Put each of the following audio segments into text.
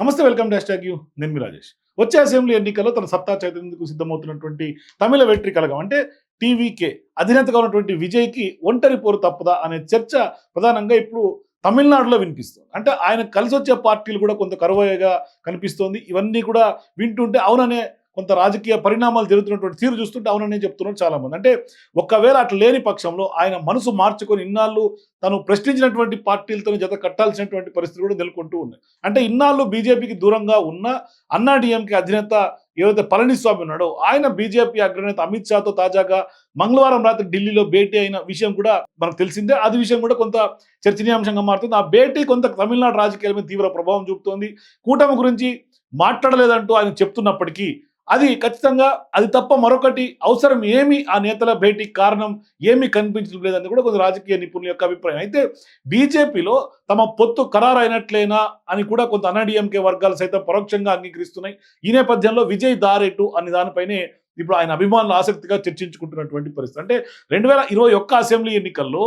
నమస్తే welcome dash tag you. నేను మీ రాజేష్. వచ్చే అసెంబ్లీ ఎన్నికల్లో తన సత్తా చైతన్యందుకు సిద్ధమవుతున్నటువంటి తమిళ వెట్రి కలగం అంటే టీవీకే అధినేతగా ఉన్నటువంటి విజయ్కి ఒంటరి పోరు తప్పదా అనే చర్చ ప్రధానంగా ఇప్పుడు తమిళనాడులో వినిపిస్తుంది. అంటే ఆయన కలిసి వచ్చే పార్టీలు కూడా కొంత కరువయ్యగా కనిపిస్తోంది. ఇవన్నీ కూడా వింటుంటే అవుననే కొంత రాజకీయ పరిణామాలు జరుగుతున్నటువంటి తీరు చూస్తుంటే అవునని చెప్తున్నారు చాలా మంది అంటే ఒకవేళ అట్లా లేని పక్షంలో ఆయన మనసు మార్చుకొని ఇన్నాళ్ళు తను ప్రశ్నించినటువంటి పార్టీలతో జత కట్టాల్సినటువంటి పరిస్థితులు కూడా నెలకొంటూ ఉన్నాయి అంటే ఇన్నాళ్ళు బీజేపీకి దూరంగా ఉన్న అన్నా డిఎంకే అధినేత ఏదైతే పళనిస్వామి ఉన్నాడో ఆయన బీజేపీ అగ్రనేత అమిత్ షాతో తాజాగా మంగళవారం రాత్రి ఢిల్లీలో భేటీ అయిన విషయం కూడా మనకు తెలిసిందే. అది విషయం కూడా కొంత చర్చనీయాంశంగా మారుతుంది. ఆ భేటీ కొంత తమిళనాడు రాజకీయాల మీద తీవ్ర ప్రభావం చూపుతోంది. కూటమి గురించి మాట్లాడలేదంటూ ఆయన చెప్తున్నప్పటికీ అది ఖచ్చితంగా అది తప్ప మరొకటి అవసరం ఏమి ఆ నేతల భేటీకి కారణం ఏమీ కనిపించడం లేదని కూడా కొంత రాజకీయ నిపుణుల యొక్క అభిప్రాయం. అయితే బీజేపీలో తమ పొత్తు ఖరారైనట్లేనా అని కూడా కొంత అన్నాడీఎంకే వర్గాలు సైతం పరోక్షంగా అంగీకరిస్తున్నాయి. ఈ నేపథ్యంలో విజయ్ దారెటు అనే దానిపైనే ఇప్పుడు ఆయన అభిమానులు ఆసక్తిగా చర్చించుకుంటున్నటువంటి పరిస్థితి. అంటే రెండు వేల ఇరవై ఒక్క అసెంబ్లీ ఎన్నికల్లో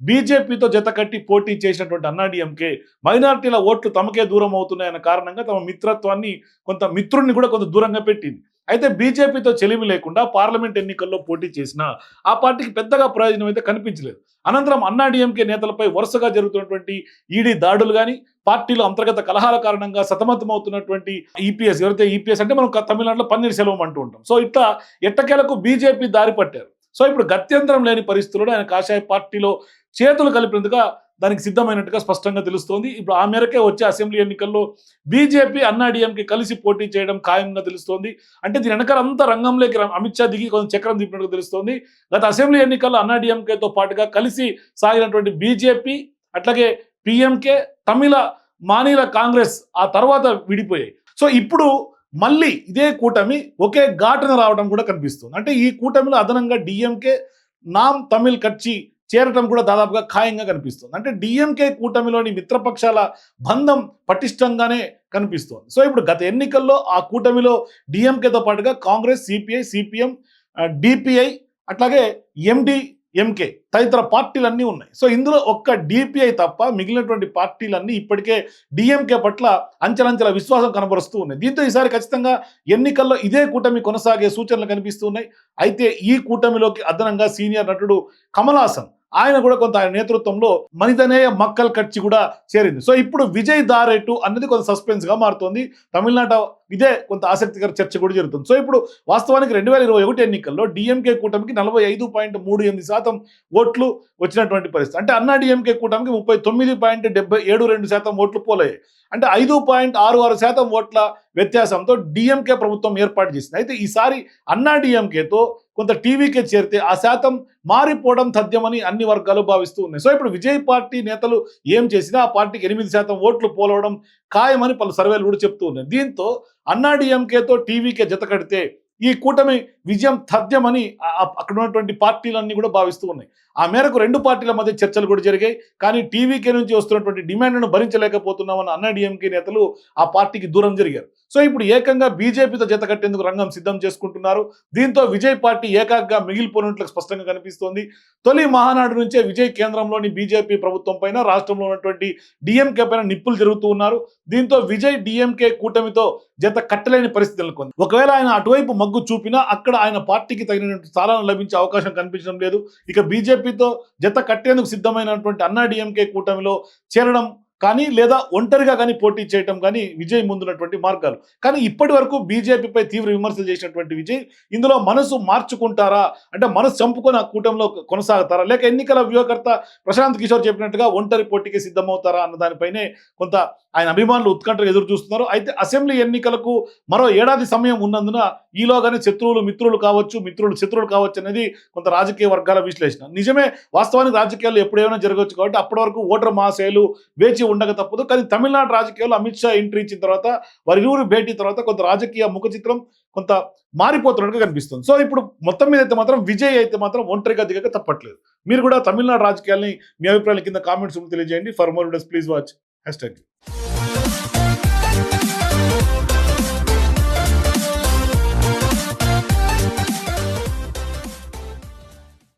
బీజేపీతో జత కట్టి పోటీ చేసినటువంటి అన్నాడీఎంకే మైనార్టీల ఓట్లు తమకే దూరం అవుతున్నాయన్న కారణంగా తమ మిత్రత్వాన్ని కొంత మిత్రుడిని కూడా కొంత దూరంగా పెట్టింది. అయితే బీజేపీతో చెలిమి లేకుండా పార్లమెంట్ ఎన్నికల్లో పోటీ చేసినా ఆ పార్టీకి పెద్దగా ప్రయోజనం అయితే కనిపించలేదు. అనంతరం అన్నాడీఎంకే నేతలపై వరుసగా జరుగుతున్నటువంటి ఈడీ దాడులు కానీ పార్టీలో అంతర్గత కలహాల కారణంగా సతమతమవుతున్నటువంటి ఈపీఎస్ ఎవరైతే ఈపీఎస్ అంటే మనం తమిళనాడులో పన్నీర్ సెలవం అంటూ ఉంటాం. సో ఇట్లా ఎట్టకేలకు బీజేపీ దారి పట్టారు. సో ఇప్పుడు గత్యంతరం లేని పరిస్థితుల్లో ఆయన కాషాయ పార్టీలో చేతులు కలిపినందుగా దానికి సిద్ధమైనట్టుగా స్పష్టంగా తెలుస్తోంది. ఇప్పుడు ఆ మేరకే వచ్చే అసెంబ్లీ ఎన్నికల్లో బీజేపీ అన్నాడీఎంకి కలిసి పోటీ చేయడం ఖాయంగా తెలుస్తోంది. అంటే దీని వెనకాల అంతా రంగంలోకి అమిత్ షా దిగి కొంచెం చక్రం తిప్పినట్టుగా తెలుస్తోంది. గత అసెంబ్లీ ఎన్నికల్లో అన్నాడీఎంకేతో పాటుగా కలిసి సాగినటువంటి బీజేపీ అట్లాగే పిఎంకే తమిళ మానిల కాంగ్రెస్ ఆ తర్వాత విడిపోయాయి. సో ఇప్పుడు మళ్ళీ ఇదే కూటమి ఒకే ఘాటున రావడం కూడా కనిపిస్తుంది. అంటే ఈ కూటమిలో అదనంగా డిఎంకే నామ్ తమిళ్ కచ్చి చేరటం కూడా దాదాపుగా ఖాయంగా కనిపిస్తుంది. అంటే డిఎంకే కూటమిలోని మిత్రపక్షాల బంధం పటిష్టంగానే కనిపిస్తోంది. సో ఇప్పుడు గత ఎన్నికల్లో ఆ కూటమిలో డిఎంకేతో పాటుగా కాంగ్రెస్ సిపిఐ సిపిఎం డిపిఐ అట్లాగే ఎండి ఎంకే తదితర పార్టీలన్నీ ఉన్నాయి. సో ఇందులో ఒక్క డిపిఐ తప్ప మిగిలినటువంటి పార్టీలన్నీ ఇప్పటికే డిఎంకే పట్ల అంచెలంచెల విశ్వాసం కనబరుస్తూ ఉన్నాయి. దీంతో ఈసారి ఖచ్చితంగా ఎన్నికల్లో ఇదే కూటమి కొనసాగే సూచనలు కనిపిస్తున్నాయి అయితే ఈ కూటమిలోకి అదనంగా సీనియర్ నటుడు కమల్ హాసన్ ఆయన కూడా కొంత ఆయన నేతృత్వంలో మనితనేయ మక్కల్ కట్చి కూడా చేరింది. సో ఇప్పుడు విజయ్ దారెటు అన్నది కొంత సస్పెన్స్గా మారుతోంది. తమిళనాడు ఇదే కొంత ఆసక్తికర చర్చ కూడా జరుగుతుంది. సో ఇప్పుడు వాస్తవానికి రెండు వేల ఇరవై ఒకటి ఎన్నికల్లో డిఎంకే కూటమికి నలభై ఐదు పాయింట్ మూడు ఎనిమిది శాతం ఓట్లు వచ్చినటువంటి పరిస్థితి. అంటే అన్నా డిఎంకే కూటమికి ముప్పై తొమ్మిది పాయింట్ డెబ్బై ఏడు రెండు శాతం ఓట్లు పోలయ్యాయి. అంటే ఐదు పాయింట్ ఆరు ఆరు శాతం ఓట్ల వ్యత్యాసంతో డిఎంకే ప్రభుత్వం ఏర్పాటు చేసింది. అయితే ఈసారి అన్నా డిఎంకేతో కొంత టీవీకే చేరితే ఆ శాతం మారిపోవడం తథ్యమని అన్ని వర్గాలు భావిస్తూ ఉన్నాయి. సో ఇప్పుడు విజయ్ పార్టీ నేతలు ఏం చేసినా ఆ పార్టీకి ఎనిమిది శాతం ఓట్లు పోలవడం ఖాయమని పలు సర్వేలు కూడా చెప్తూ ఉన్నాయి. దీంతో అన్నాడీఎంకేతో టీవీకే జత కడితే ఈ కూటమి విజయం తథ్యమని అక్కడ ఉన్నటువంటి పార్టీలన్నీ కూడా భావిస్తూ ఉన్నాయి. ఆ మేరకు రెండు పార్టీల మధ్య చర్చలు కూడా జరిగాయి. కానీ టీవీకే నుంచి వస్తున్నటువంటి డిమాండ్ను భరించలేకపోతున్నామని అన్నా డిఎంకే నేతలు ఆ పార్టీకి దూరం జరిగారు. సో ఇప్పుడు ఏకంగా బీజేపీతో జత కట్టేందుకు రంగం సిద్ధం చేసుకుంటున్నారు. దీంతో విజయ్ పార్టీ ఏకాగ్గా మిగిలిపోయినట్లు స్పష్టంగా కనిపిస్తోంది. తొలి మహానాడు నుంచే విజయ్ కేంద్రంలోని బీజేపీ ప్రభుత్వం పైన రాష్ట్రంలో ఉన్నటువంటి డిఎంకే పైన నిప్పులు జరుగుతూ ఉన్నారు. దీంతో విజయ్ డిఎంకే కూటమితో జత కట్టలేని పరిస్థితి నెలకొంది. ఒకవేళ ఆయన అటువైపు మగ్గు చూపినా అక్కడ ఆయన పార్టీకి తగినటువంటి స్థానాలు లభించే అవకాశం కనిపించడం లేదు. ఇక బీజేపీ బీజేపీతో జత కట్టేందుకు సిద్ధమైనటువంటి అన్నా డిఎంకే కూటమిలో చేరడం కానీ లేదా ఒంటరిగా కానీ పోటీ చేయటం కానీ విజయ్ ముందున్నటువంటి మార్గాలు. కానీ ఇప్పటి వరకు బీజేపీపై తీవ్ర విమర్శలు చేసినటువంటి విజయ్ ఇందులో మనసు మార్చుకుంటారా? అంటే మనసు చంపుకొని ఆ కూటమిలో కొనసాగుతారా? లేక ఎన్నికల వ్యూహకర్త ప్రశాంత్ కిషోర్ చెప్పినట్టుగా ఒంటరి పోటీకి సిద్ధమవుతారా అన్న దానిపైనే కొంత ఆయన అభిమానులు ఉత్కంఠ ఎదురు చూస్తున్నారు అయితే అసెంబ్లీ ఎన్నికలకు మరో ఏడాది సమయం ఉన్నందున ఈలోగానే శత్రువులు మిత్రులు కావచ్చు మిత్రులు శత్రువులు కావచ్చు అనేది కొంత రాజకీయ వర్గాల విశ్లేషణ. నిజమే వాస్తవానికి రాజకీయాల్లో ఎప్పుడేమైనా జరగవచ్చు కాబట్టి అప్పటి వరకు ఓటర్ మాసేలు వేచి ఉండక తప్పదు. కానీ తమిళనాడు రాజకీయాల్లో అమిత్ షా ఎంట్రీ ఇచ్చిన తర్వాత వారిరువురు భేటీ తర్వాత కొంత రాజకీయ ముఖ చిత్రం కొంత మారిపోతున్నట్టుగా కనిపిస్తుంది. సో ఇప్పుడు మొత్తం మీద అయితే మాత్రం విజయ్ అయితే మాత్రం ఒంటరిగా దిగక తప్పట్లేదు. మీరు కూడా తమిళనాడు రాజకీయాల్ని మీ అభిప్రాయాల కింద కామెంట్స్ తెలియజేయండి. For more videos please watch. Hashtag